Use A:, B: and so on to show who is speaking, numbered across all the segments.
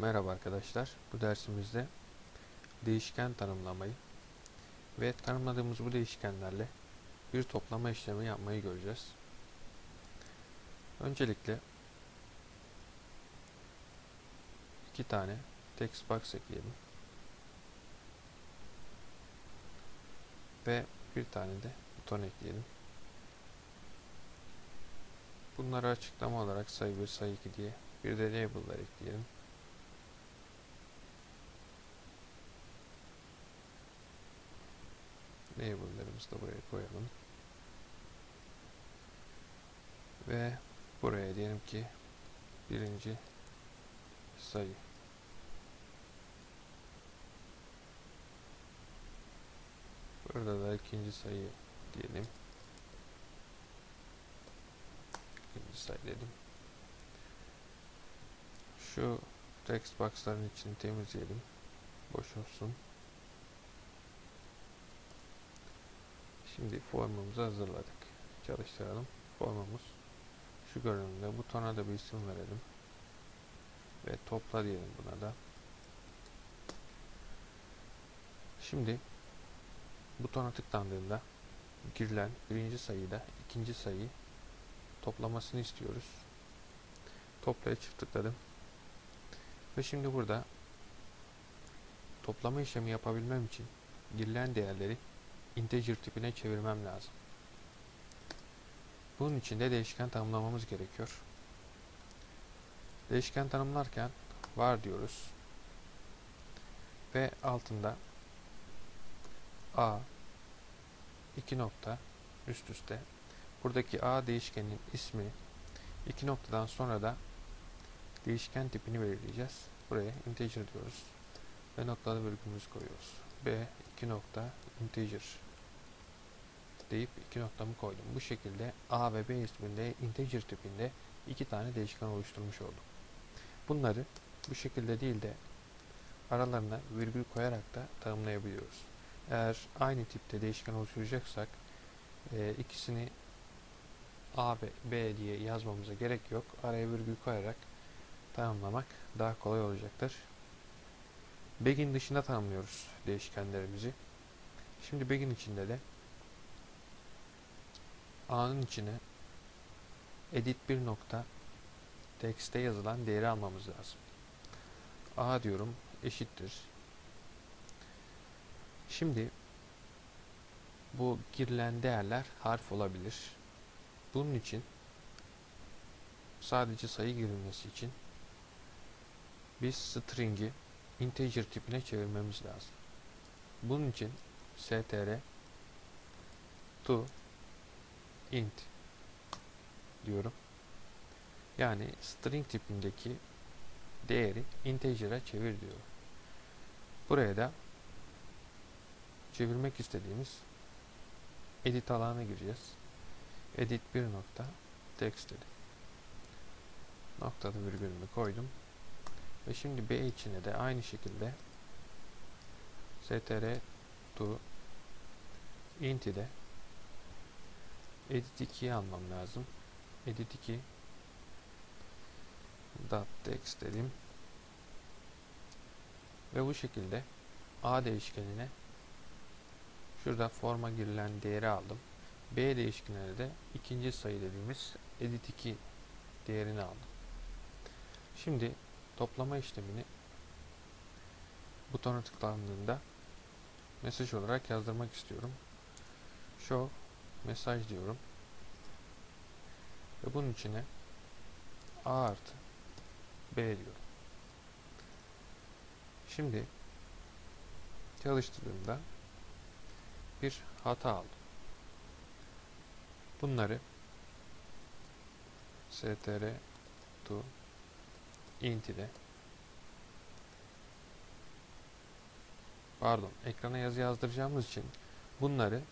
A: Merhaba arkadaşlar. Bu dersimizde değişken tanımlamayı ve tanımladığımız bu değişkenlerle bir toplama işlemi yapmayı göreceğiz. Öncelikle iki tane text box ekleyelim. Ve bir tane de buton ekleyelim. Bunları açıklama olarak sayı 1, sayı 2 diye bir de label'lar ekleyelim. Label'larımızı da buraya koyalım. Ve buraya diyelim ki birinci sayı. Burada da ikinci sayı diyelim. İkinci sayı dedim. Şu text box'ların içini temizleyelim. Boş olsun. Şimdi formumuzu hazırladık. Çalıştıralım. Formumuz şu görünümde. Butona da bir isim verelim. Ve topla diyelim buna da. Şimdi butona tıklandığında girilen birinci sayıyla ikinci sayıyı toplamasını istiyoruz. Toplaya çift tıkladım. Ve şimdi burada toplama işlemi yapabilmem için girilen değerleri integer tipine çevirmem lazım. Bunun için de değişken tanımlamamız gerekiyor. Değişken tanımlarken var diyoruz. Ve altında a iki nokta üst üste buradaki a değişkenin ismi iki noktadan sonra da değişken tipini belirleyeceğiz. Buraya integer diyoruz. Ve noktalı virgülümüzü koyuyoruz. b 2 nokta integer deyip iki noktamı koydum. Bu şekilde a ve b isminde integer tipinde iki tane değişken oluşturmuş oldum. Bunları bu şekilde değil de aralarına virgül koyarak da tanımlayabiliyoruz. Eğer aynı tipte değişken oluşturacaksak e, ikisini a ve b diye yazmamıza gerek yok. Araya virgül koyarak tanımlamak daha kolay olacaktır. Begin dışında tanımlıyoruz değişkenlerimizi. Şimdi begin içinde de A'nın içine edit bir nokta text'e yazılan değeri almamız lazım. A diyorum eşittir. Şimdi bu girilen değerler harf olabilir. Bunun için sadece sayı girilmesi için biz string'i integer tipine çevirmemiz lazım. Bunun için str to int diyorum. Yani string tipindeki değeri integer'a çevir diyor. Buraya da çevirmek istediğimiz edit alanına gireceğiz. Edit bir nokta text dedim. Noktada virgülümü koydum. Ve şimdi B içine de aynı şekilde str to int ile edit 2'yi almam lazım. Edit 2 dot text dedim. Ve bu şekilde A değişkenine şurada forma girilen değeri aldım. B değişkenine de ikinci sayı dediğimiz edit 2 değerini aldım. Şimdi toplama işlemini butona tıklandığında mesaj olarak yazdırmak istiyorum. Show mesaj diyorum. Ve bunun içine A artı B diyorum. Şimdi çalıştırdığımda bir hata aldım. Bunları str to int ile pardon ekrana yazı yazdıracağımız için bunları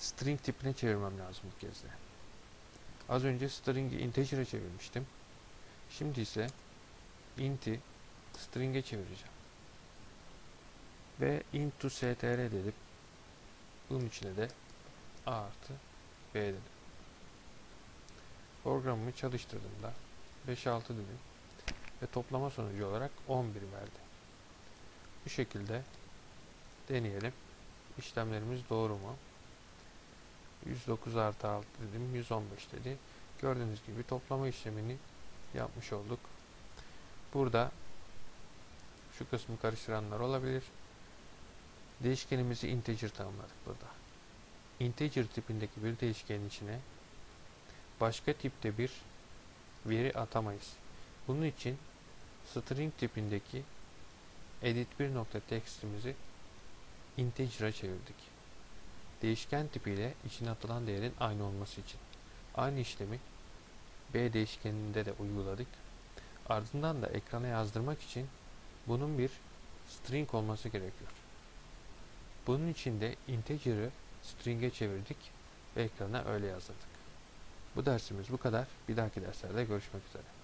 A: string tipine çevirmem lazım bu kez de. Az önce string'i integer'e çevirmiştim. Şimdi ise int'i string'e çevireceğim. Ve int to str dedim. Bunun içine de a artı b dedim. Programımı çalıştırdığımda 5-6 dedim. ve toplama sonucu olarak 11 verdi. Bu şekilde deneyelim. İşlemlerimiz doğru mu? 109 artı 6 dedim. 115 dedi. Gördüğünüz gibi toplama işlemini yapmış olduk. Burada şu kısmı karıştıranlar olabilir. Değişkenimizi integer tanımladık burada. Integer tipindeki bir değişkenin içine başka tipte bir veri atamayız. Bunun için string tipindeki edit1.text'imizi integer'a çevirdik. Değişken tipiyle içine atılan değerin aynı olması için. Aynı işlemi b değişkeninde de uyguladık. Ardından da ekrana yazdırmak için bunun bir string olması gerekiyor. Bunun için de integer'ı string'e çevirdik ve ekrana öyle yazdırdık. Bu dersimiz bu kadar. Bir dahaki derslerde görüşmek üzere.